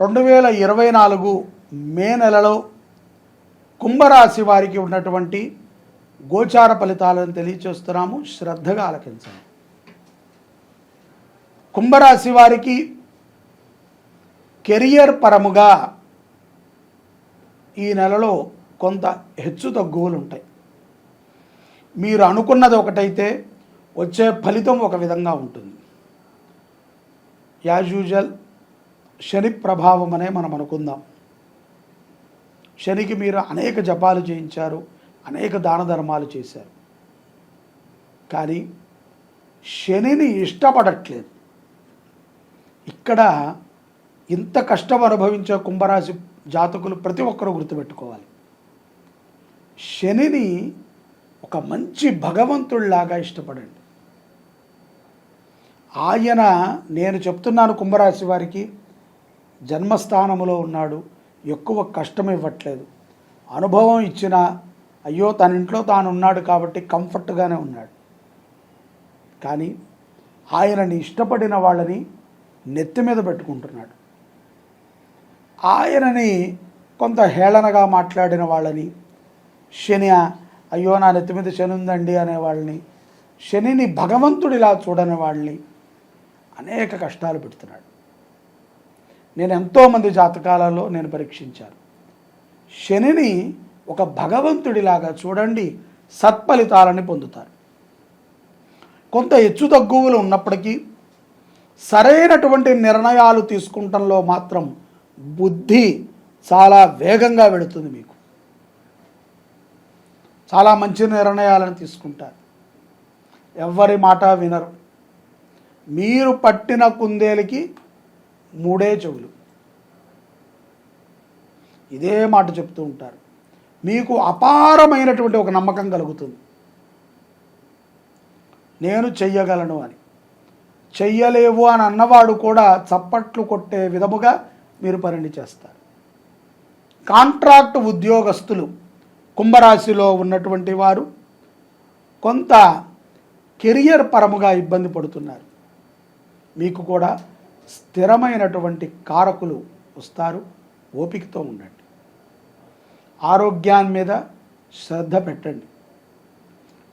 రెండు వేల ఇరవై నాలుగు మే నెలలో కుంభరాశి వారికి ఉన్నటువంటి గోచార ఫలితాలను తెలియచేస్తున్నాము. శ్రద్ధగా ఆలకించండి. కుంభరాశి వారికి కెరియర్ పరముగా ఈ నెలలో కొంత హెచ్చు తగ్గువలు ఉంటాయి. మీరు అనుకున్నది ఒకటైతే వచ్చే ఫలితం ఒక విధంగా ఉంటుంది. యాజ్ యూజువల్ శని ప్రభావం అనే మనం అనుకుందాం. శనికి మీరు అనేక జపాలు చేయించారు అనేక దాన ధర్మాలు చేశారు. కానీ శనిని ఇష్టపడట్లేదు. ఇక్కడ ఇంత కష్టం అనుభవించే కుంభరాశి జాతకులు ప్రతి ఒక్కరూ గుర్తుపెట్టుకోవాలి. శనిని ఒక మంచి భగవంతుడిలాగా ఇష్టపడండి. ఆయన నేను చెప్తున్నాను కుంభరాశి వారికి జన్మస్థానములో ఉన్నాడు. ఎక్కువ కష్టం ఇవ్వట్లేదు అనుభవం ఇచ్చిన అయ్యో తన ఇంట్లో తాను ఉన్నాడు కాబట్టి కంఫర్ట్గానే ఉన్నాడు. కానీ ఆయనని ఇష్టపడిన వాళ్ళని నెత్తి మీద పెట్టుకుంటున్నాడు. ఆయనని కొంత హేళనగా మాట్లాడిన వాళ్ళని శని అయ్యో నా నెత్తి మీద శని ఉందండి అనే వాళ్ళని శనిని భగవంతుడిలా చూడని వాళ్ళని అనేక కష్టాలు పెడుతున్నాడు. నేను ఎంతోమంది జాతకాలలో నేను పరీక్షించాను. శనిని ఒక భగవంతుడిలాగా చూడండి సత్ఫలితాలని పొందుతారు. కొంత హెచ్చు తగ్గువులు ఉన్నప్పటికీ సరైనటువంటి నిర్ణయాలు తీసుకుంటంలో మాత్రం బుద్ధి చాలా వేగంగా వెళుతుంది మీకు. చాలా మంచి నిర్ణయాలను తీసుకుంటారు. ఎవ్వరి మాట వినరు. మీరు పట్టిన కుందేలకి మూడే చెవులు. ఇదే మాట చెప్తూ ఉంటారు. మీకు అపారమైనటువంటి ఒక నమ్మకం కలుగుతుంది. నేను చెయ్యగలను అని. చెయ్యలేవు అని అన్నవాడు కూడా చప్పట్లు కొట్టే విధముగా మీరు పనిని చేస్తారు. కాంట్రాక్ట్ ఉద్యోగస్తులు కుంభరాశిలో ఉన్నటువంటి వారు కొంత కెరియర్ పరముగా ఇబ్బంది పడుతున్నారు. మీకు కూడా స్థిరమైనటువంటి కారకులు వస్తారు ఓపికతో ఉండండి. ఆరోగ్యాన్ని మీద శ్రద్ధ పెట్టండి.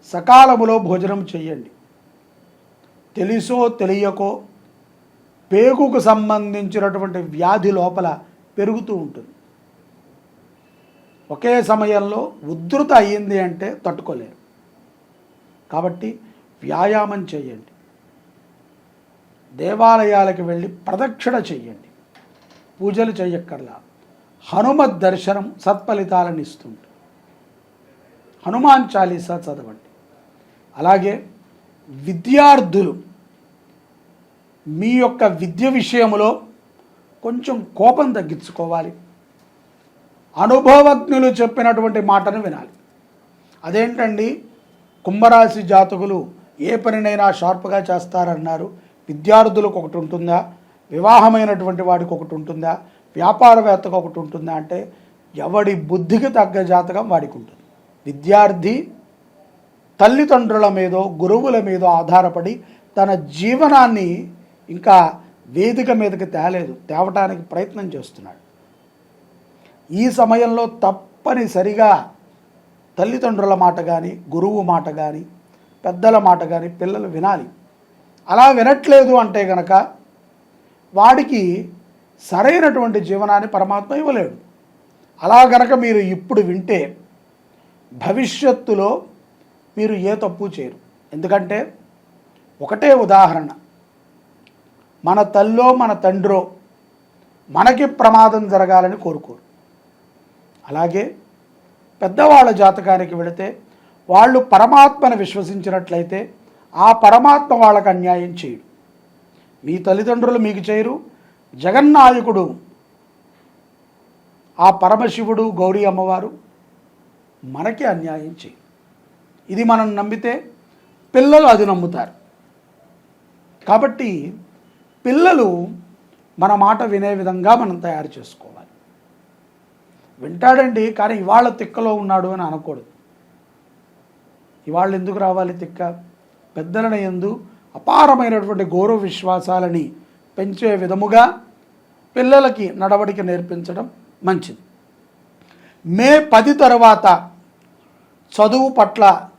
సకాలములో భోజనం చేయండి. తెలుసో తెలియకో పేగుకు సంబంధించినటువంటి వ్యాధి లోపల పెరుగుతూ ఉంటుంది. ఒకే సమయంలో ఉధృత అయ్యింది అంటే తట్టుకోలేరు. కాబట్టి వ్యాయామం చేయండి. దేవాలయాలకు వెళ్ళి ప్రదక్షిణ చెయ్యండి. పూజలు చేయక్కర్లా హనుమత్ దర్శనం సత్ఫలితాలను ఇస్తుంది. హనుమాన్ చాలీసా చదవండి. అలాగే విద్యార్థులు మీ యొక్క విద్య విషయంలో కొంచెం కోపం తగ్గించుకోవాలి. అనుభవజ్ఞులు చెప్పినటువంటి మాటను వినాలి. అదేంటండి? కుంభరాశి జాతకులు ఏ పనినైనా షార్ప్గా చేస్తారన్నారు. విద్యార్థులకు ఒకటి ఉంటుందా? వివాహమైనటువంటి వాడికి ఒకటి ఉంటుందా? వ్యాపారవేత్తకు ఒకటి ఉంటుందా? అంటే ఎవడి బుద్ధికి తగ్గ జాతకం వాడికి ఉంటుంది. విద్యార్థి తల్లిదండ్రుల మీదో గురువుల మీదో ఆధారపడి తన జీవనాన్ని ఇంకా వేదిక మీదకి తేలేదు తేవటానికి ప్రయత్నం చేస్తున్నాడు. ఈ సమయంలో తప్పనిసరిగా తల్లిదండ్రుల మాట కానీ గురువు మాట కానీ పెద్దల మాట కానీ పిల్లలు వినాలి. అలా వినట్లేదు అంటే గనక వాడికి సరైనటువంటి జీవనాన్ని పరమాత్మ ఇవ్వలేడు. అలా గనక మీరు ఇప్పుడు వింటే భవిష్యత్తులో మీరు ఏ తప్పు చేయరు. ఎందుకంటే ఒకటే ఉదాహరణ. మన తల్లో మన తండ్రో మనకి ప్రమాదం జరగాలని కోరుకోరు. అలాగే పెద్దవాళ్ళ జాతకానికి వెళితే వాళ్ళు పరమాత్మను విశ్వసించినట్లయితే ఆ పరమాత్మ వాళ్ళకు అన్యాయం చేయడు. మీ తల్లిదండ్రులు మీకు చేయరు జగన్నాయకుడు ఆ పరమశివుడు గౌరీ అమ్మవారు మనకి అన్యాయం చేయరు. ఇది మనం నమ్మితే పిల్లలు అది నమ్ముతారు. కాబట్టి పిల్లలు మన మాట వినే విధంగా మనం తయారు చేసుకోవాలి. వింటాడండి కానీ ఇవాళ తిక్కలో ఉన్నాడు అని అనకూడదు. ఇవాళ ఎందుకు రావాలి తిక్క? పెద్దలని ఎందు అపారమైనటువంటి గౌరవ విశ్వాసాలని పెంచే విధముగా పిల్లలకి నడవడిక నేర్పించడం మంచిది. మే పది తర్వాత చదువు పట్ల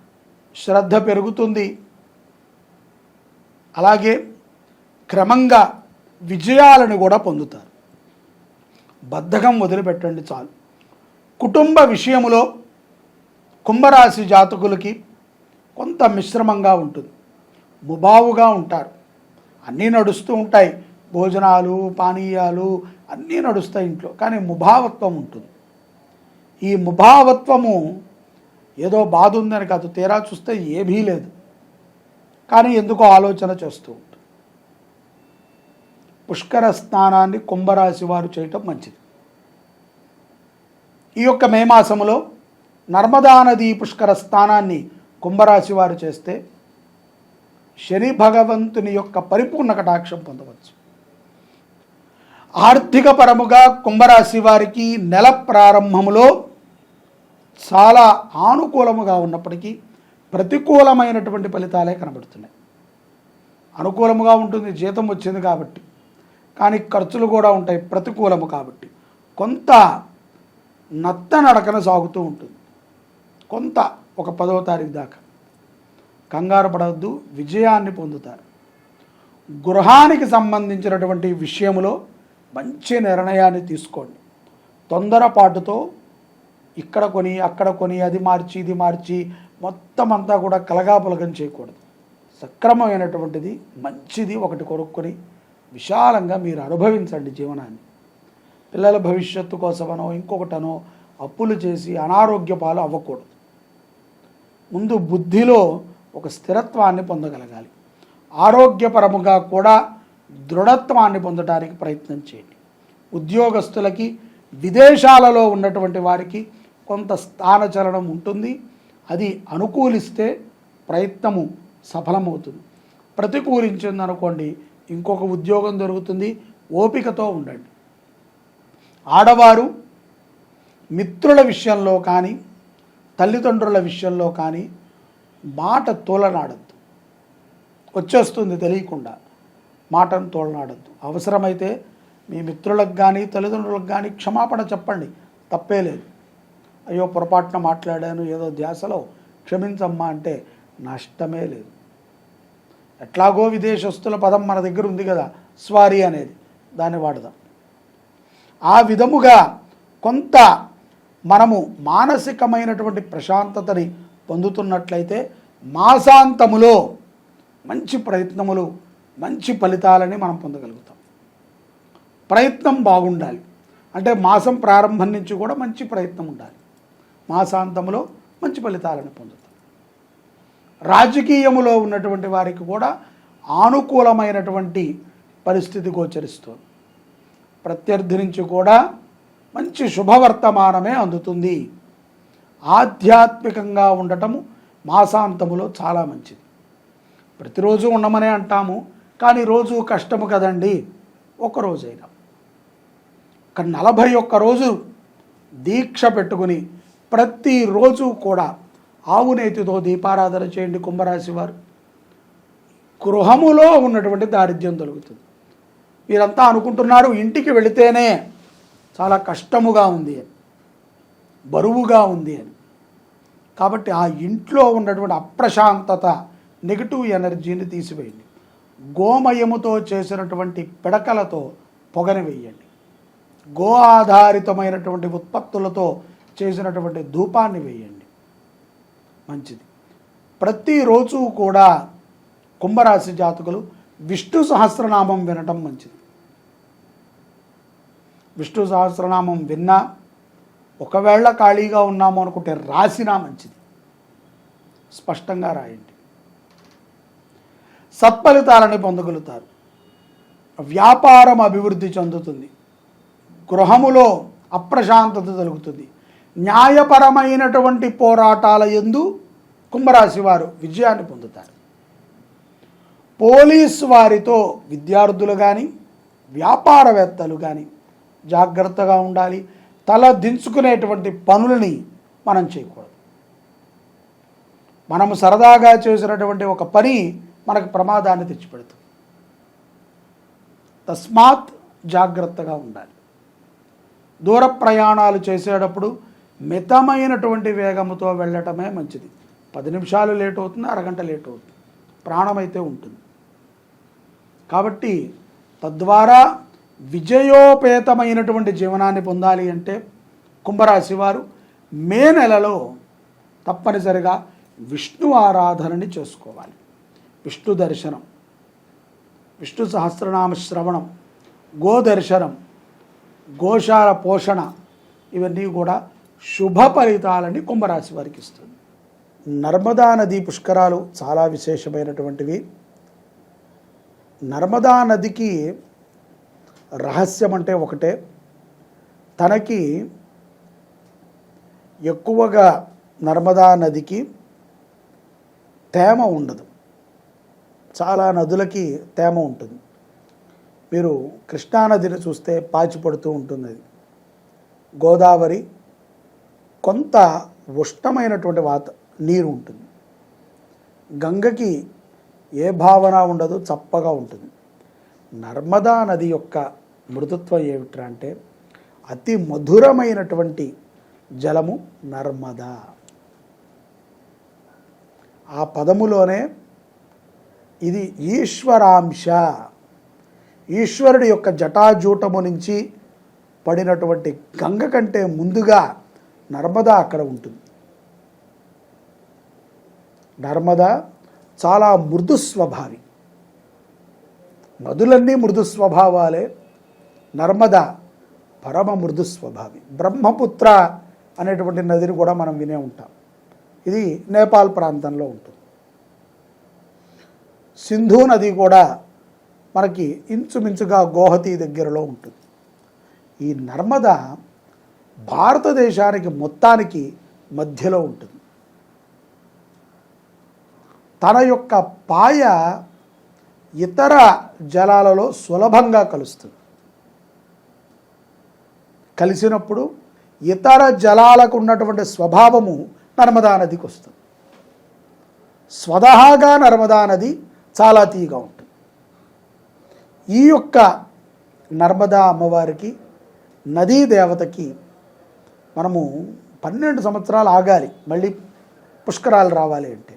శ్రద్ధ పెరుగుతుంది. అలాగే క్రమంగా విజయాలను కూడా పొందుతారు. బద్ధకం వదిలిపెట్టండి చాలు. కుటుంబ విషయములో కుంభరాశి జాతకులకి కొంత మిశ్రమంగా ఉంటుంది. ముబావుగా ఉంటారు. అన్నీ నడుస్తూ ఉంటాయి. భోజనాలు పానీయాలు అన్నీ నడుస్తాయి ఇంట్లో. కానీ ముభావత్వం ఉంటుంది. ఈ ముభావత్వము ఏదో బాధ ఉందని కాదు తీరా చూస్తే ఏమీ లేదు. కానీ ఎందుకో ఆలోచన చేస్తూ ఉంటుంది. పుష్కర స్నానాన్ని కుంభరాశి వారు చేయటం మంచిది. ఈ యొక్క మే మాసంలో నర్మదా నది పుష్కర స్నానాన్ని కుంభరాశి వారు చేస్తే శని భగవంతుని యొక్క పరిపూర్ణ కటాక్షం పొందవచ్చు. ఆర్థిక పరముగా కుంభరాశి వారికి నెల ప్రారంభములో చాలా ఆనుకూలముగా ఉన్నప్పటికీ ప్రతికూలమైనటువంటి ఫలితాలే కనబడుతున్నాయి. అనుకూలముగా ఉంటుంది జీతం వచ్చింది కాబట్టి. కానీ ఖర్చులు కూడా ఉంటాయి ప్రతికూలము కాబట్టి. కొంత నత్త నడకన సాగుతూ ఉంటుంది. కొంత ఒక పదవ తారీఖు దాకా. కంగారు పడవద్దు విజయాన్ని పొందుతారు. గృహానికి సంబంధించినటువంటి విషయంలో మంచి నిర్ణయాన్ని తీసుకోండి. తొందరపాటుతో ఇక్కడ కొని అక్కడ కొని అది మార్చి ఇది మార్చి మొత్తం అంతా కూడా కలగాపులగం చేయకూడదు. సక్రమమైనటువంటిది మంచిది ఒకటి కొనుక్కొని విశాలంగా మీరు అనుభవించండి జీవనాన్ని. పిల్లల భవిష్యత్తు కోసమనో ఇంకొకటనో అప్పులు చేసి అనారోగ్య పాలు అవ్వకూడదు. ముందు బుద్ధిలో ఒక స్థిరత్వాన్ని పొందగలగాలి. ఆరోగ్యపరముగా కూడా దృఢత్వాన్ని పొందడానికి ప్రయత్నం చేయండి. ఉద్యోగస్తులకి విదేశాలలో ఉన్నటువంటి వారికి కొంత స్థానచలనం ఉంటుంది. అది అనుకూలిస్తే ప్రయత్నము సఫలమవుతుంది. ప్రతికూలించింది అనుకోండి ఇంకొక ఉద్యోగం దొరుకుతుంది ఓపికతో ఉండండి. ఆడవారు మిత్రుల విషయంలో కానీ తల్లిదండ్రుల విషయంలో కానీ మాట తోలనాడద్దు. వచ్చేస్తుంది తెలియకుండా మాటను తోలనాడద్దు. అవసరమైతే మీ మిత్రులకు కానీ తల్లిదండ్రులకు కానీ క్షమాపణ చెప్పండి. తప్పే లేదు. అయ్యో పొరపాటున మాట్లాడాను ఏదో ధ్యాసలో క్షమించమ్మా అంటే నష్టమే లేదు. ఎట్లాగో విదేశస్తుల పదం మన దగ్గర ఉంది కదా స్వారీ అనేది దాన్ని వాడదాం. ఆ విధముగా కొంత మనము మానసికమైనటువంటి ప్రశాంతతని పొందుతున్నట్లయితే మాసాంతములో మంచి ప్రయత్నములు మంచి ఫలితాలని మనం పొందగలుగుతాం. ప్రయత్నం బాగుండాలి. అంటే మాసం ప్రారంభం నుంచి కూడా మంచి ప్రయత్నం ఉండాలి. మాసాంతములో మంచి ఫలితాలను పొందుతాం. రాజకీయములో ఉన్నటువంటి వారికి కూడా ఆనుకూలమైనటువంటి పరిస్థితి గోచరిస్తుంది. ప్రత్యర్థి నుంచి కూడా మంచి శుభవర్తమానమే అందుతుంది. ఆధ్యాత్మికంగా ఉండటము మాసాంతములో చాలా మంచిది. ప్రతిరోజు ఉండమనే అంటాము కానీ రోజు కష్టము కదండి ఒకరోజైనా ఒక నలభై ఒక్క రోజు దీక్ష పెట్టుకుని ప్రతిరోజు కూడా ఆవునేతితో దీపారాధన చేయండి కుంభరాశి వారు. గృహములో ఉన్నటువంటి దారిద్ర్యం తొలుగుతుంది. మీరంతా అనుకుంటున్నారు ఇంటికి వెళితేనే చాలా కష్టముగా ఉంది అని బరువుగా ఉంది అని. కాబట్టి ఆ ఇంట్లో ఉన్నటువంటి అప్రశాంతత నెగిటివ్ ఎనర్జీని తీసివేయండి. గోమయముతో చేసినటువంటి పిడకలతో పొగని వేయండి. గో ఆధారితమైనటువంటి ఉత్పత్తులతో చేసినటువంటి ధూపాన్ని వేయండి. మంచిది. ప్రతిరోజు కూడా కుంభరాశి జాతకులు విష్ణు సహస్రనామం వినటం మంచిది. విష్ణు సహస్రనామం విన్నా ఒకవేళ ఖాళీగా ఉన్నాము అనుకుంటే రాసినా మంచిది. స్పష్టంగా రాయండి. సత్ఫలితాలని పొందగలుగుతారు. వ్యాపారం అభివృద్ధి చెందుతుంది. గృహములో అప్రశాంతత కలుగుతుంది న్యాయపరమైనటువంటి పోరాటాల ఎందు కుంభరాశి వారు విజయాన్ని పొందుతారు. పోలీస్ వారితో విద్యార్థులు కానీ వ్యాపారవేత్తలు కానీ జాగ్రత్తగా ఉండాలి. తల దించుకునేటువంటి పనులని మనం చేయకూడదు. మనము సరదాగా చేసినటువంటి ఒక పని మనకు ప్రమాదాన్ని తెచ్చిపెడుతుంది. తస్మాత్ జాగ్రత్తగా ఉండాలి. దూర ప్రయాణాలు చేసేటప్పుడు మితమైనటువంటి వేగముతో వెళ్ళటమే మంచిది. పది నిమిషాలు లేట్ అవుతుంది అరగంట లేట్ అవుతుంది. ప్రాణం అయితే ఉంటుంది. కాబట్టి తద్వారా విజయోపేతమైనటువంటి జీవనాన్ని పొందాలి అంటే కుంభరాశి వారు మే నెలలో తప్పనిసరిగా విష్ణు ఆరాధనని చేసుకోవాలి. విష్ణు దర్శనం విష్ణు సహస్రనామ శ్రవణం గోదర్శనం గోశాల పోషణ ఇవన్నీ కూడా శుభ ఫలితాలని కుంభరాశి వారికి ఇస్తుంది. నర్మదా నది పుష్కరాలు చాలా విశేషమైనటువంటివి. నర్మదా నదికి రహస్యం అంటే ఒకటే. తనకి ఎక్కువగా నర్మదా నదికి తేమ ఉండదు. చాలా నదులకి తేమ ఉంటుంది. మీరు కృష్ణానదిని చూస్తే పాచి పడుతూ ఉంటుంది అది. గోదావరి కొంత ఉష్ణమైనటువంటి వాత నీరు ఉంటుంది. గంగకి ఏ భావన ఉండదు చప్పగా ఉంటుంది. నర్మదా నది యొక్క మృదుత్వం ఏమిట్రా అంటే అతి మధురమైనటువంటి జలము నర్మదా. ఆ పదములోనే ఇది ఈశ్వరాంశ. ఈశ్వరుడి యొక్క జటాజూటము నుంచి పడినటువంటి గంగ కంటే ముందుగా నర్మదా అక్కడ ఉంటుంది. నర్మదా చాలా మృదు స్వభావి నదులన్నీ మృదు స్వభావాలే నర్మద పరమ మృదు స్వభావి. బ్రహ్మపుత్ర అనేటువంటి నదిని కూడా మనం వినే ఉంటాం. ఇది నేపాల్ ప్రాంతంలో ఉంటుంది. సింధు నది కూడా మనకి ఇంచుమించుగా గోహతి దగ్గరలో ఉంటుంది. ఈ నర్మద భారతదేశానికి మొత్తానికి మధ్యలో ఉంటుంది. తన యొక్క పాయ ఇతర జలాలలో సులభంగా కలుస్తుంది. కలిసినప్పుడు ఇతర జలాలకు ఉన్నటువంటి స్వభావము నర్మదా నదికి వస్తుంది. స్వతహాగా నర్మదా నది చాలా తీగా ఉంటుంది. ఈ యొక్క నర్మదా అమ్మవారికి నదీ దేవతకి మనము పన్నెండు సంవత్సరాలు ఆగాలి మళ్ళీ పుష్కరాలు రావాలి అంటే.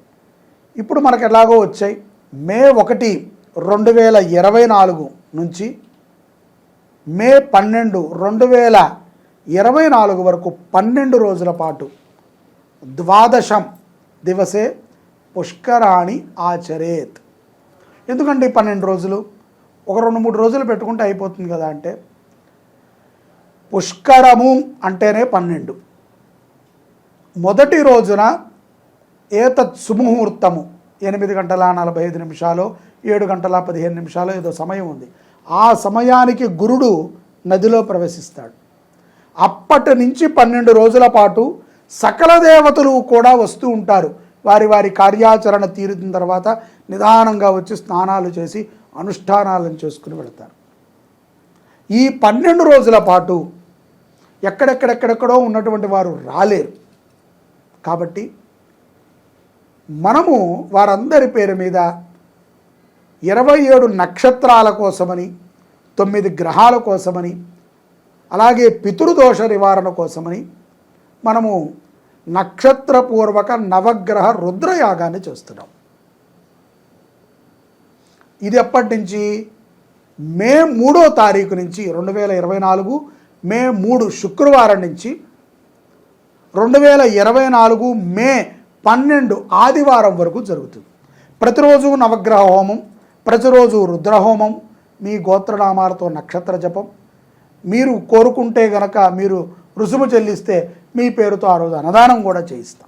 ఇప్పుడు మనకు ఎలాగో వచ్చాయి. మే ఒకటి రెండు వేల ఇరవై నాలుగు నుంచి మే పన్నెండు రెండు వేల ఇరవై నాలుగు వరకు పన్నెండు రోజుల పాటు ద్వాదశం దివసే పుష్కరాణి ఆచరేత్. ఎందుకండి పన్నెండు రోజులు? ఒక రెండు మూడు రోజులు పెట్టుకుంటే అయిపోతుంది కదా అంటే? పుష్కరము అంటేనే పన్నెండు. మొదటి రోజున ఏతత్ సుముహూర్తము ఎనిమిది గంటల నలభై ఐదు నిమిషాలు ఏడు గంటల పదిహేను నిమిషాలు ఏదో సమయం ఉంది. ఆ సమయానికి గురుడు నదిలో ప్రవేశిస్తాడు. అప్పటి నుంచి పన్నెండు రోజుల పాటు సకల దేవతలు కూడా వస్తూ ఉంటారు. వారి వారి కార్యాచరణ తీరిన తర్వాత నిదానంగా వచ్చి స్నానాలు చేసి అనుష్ఠానాలను చేసుకుని వెళతారు. ఈ పన్నెండు రోజుల పాటు ఎక్కడెక్కడెక్కడెక్కడో ఉన్నటువంటి వారు రాలేరు. కాబట్టి మనము వారందరి పేరు మీద ఇరవై ఏడు నక్షత్రాల కోసమని తొమ్మిది గ్రహాల కోసమని అలాగే పితృదోష నివారణ కోసమని మనము నక్షత్రపూర్వక నవగ్రహ రుద్రయాగాన్ని చేస్తున్నాం. ఇది ఎప్పటి నుంచి? మే మూడో తారీఖు నుంచి రెండు వేల ఇరవై నాలుగు మే మూడు శుక్రవారం నుంచి రెండు వేల ఇరవై నాలుగు మే పన్నెండు ఆదివారం వరకు జరుగుతుంది. ప్రతిరోజు నవగ్రహ హోమం ప్రతిరోజు రుద్రహోమం మీ గోత్రనామాలతో నక్షత్ర జపం. మీరు కోరుకుంటే గనక మీరు రుసుము చెల్లిస్తే మీ పేరుతో ఆ రోజు అన్నదానం కూడా చేయిస్తాం.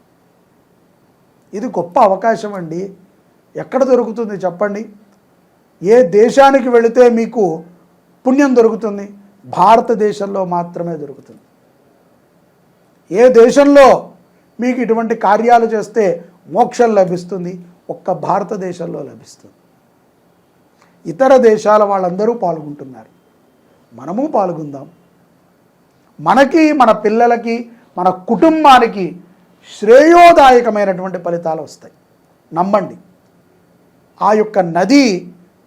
ఇది గొప్ప అవకాశం అండి. ఎక్కడ దొరుకుతుంది చెప్పండి? ఏ దేశానికి వెళితే మీకు పుణ్యం దొరుకుతుంది? భారతదేశంలో మాత్రమే దొరుకుతుంది. ఏ దేశంలో మీకు ఇటువంటి కార్యాలు చేస్తే మోక్షం లభిస్తుంది? ఒక్క భారతదేశంలో లభిస్తుంది. ఇతర దేశాల వాళ్ళందరూ పాల్గొంటున్నారు. మనము పాల్గొందాం. మనకి మన పిల్లలకి మన కుటుంబానికి శ్రేయోదాయకమైనటువంటి ఫలితాలు వస్తాయి. నమ్మండి. ఆ యొక్క నది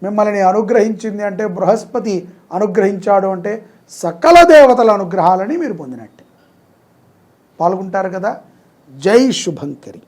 మిమ్మల్ని అనుగ్రహించింది అంటే బృహస్పతి అనుగ్రహించాడు అంటే సకల దేవతల అనుగ్రహాలని మీరు పొందినట్టే. పాల్గొంటారు కదా? జై శుభంకరి.